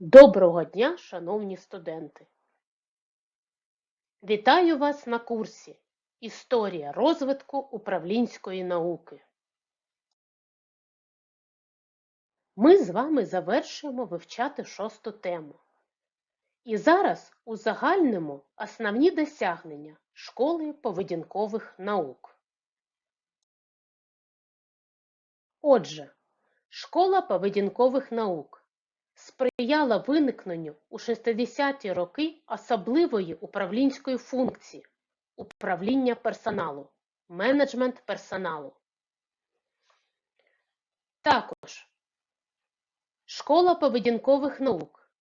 Доброго дня, шановні студенти! Вітаю вас на курсі Історія розвитку управлінської науки. Ми з вами завершуємо вивчати шосту тему. І зараз узагальнимо основні досягнення школи поведінкових наук. Отже, школа поведінкових наук сприяла виникненню у 60-ті роки особливої управлінської функції управління персоналу, менеджмент персоналу. Також школа поведінкових наук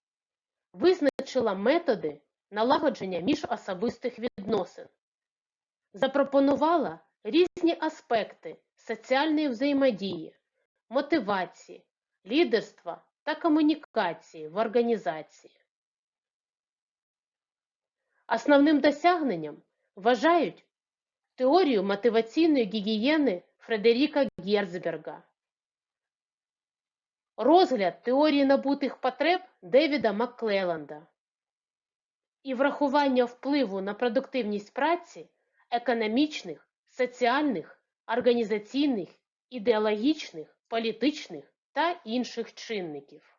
визначила методи налагодження міжособистих відносин, запропонувала різні аспекти соціальної взаємодії, мотивації, лідерства та комунікації в організації. Основним досягненням вважають теорію мотиваційної гігієни Фредеріка Герцберга, розгляд теорії набутих потреб Девіда Макклелланда і врахування впливу на продуктивність праці економічних, соціальних, організаційних, ідеологічних, політичних та інших чинників.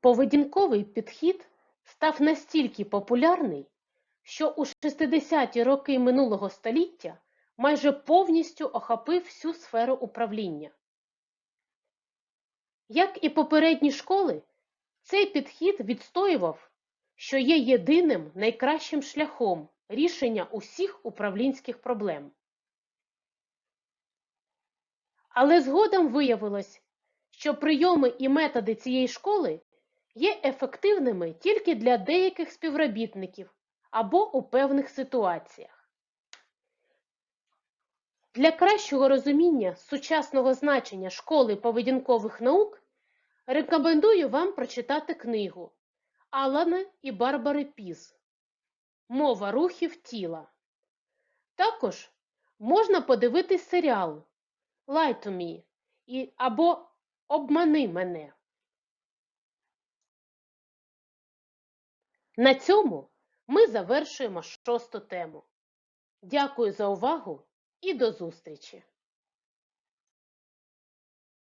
Поведінковий підхід став настільки популярний, що у 60-ті роки минулого століття майже повністю охопив всю сферу управління. Як і попередні школи, цей підхід відстоював, що є єдиним найкращим шляхом рішення усіх управлінських проблем. Але згодом виявилось, що прийоми і методи цієї школи є ефективними тільки для деяких співробітників або у певних ситуаціях. Для кращого розуміння сучасного значення школи поведінкових наук рекомендую вам прочитати книгу Алана і Барбари Піз Мова рухів тіла. Також можна подивитись серіал Lie to me і або Обмани мене. На цьому ми завершуємо шосту тему. Дякую за увагу і до зустрічі!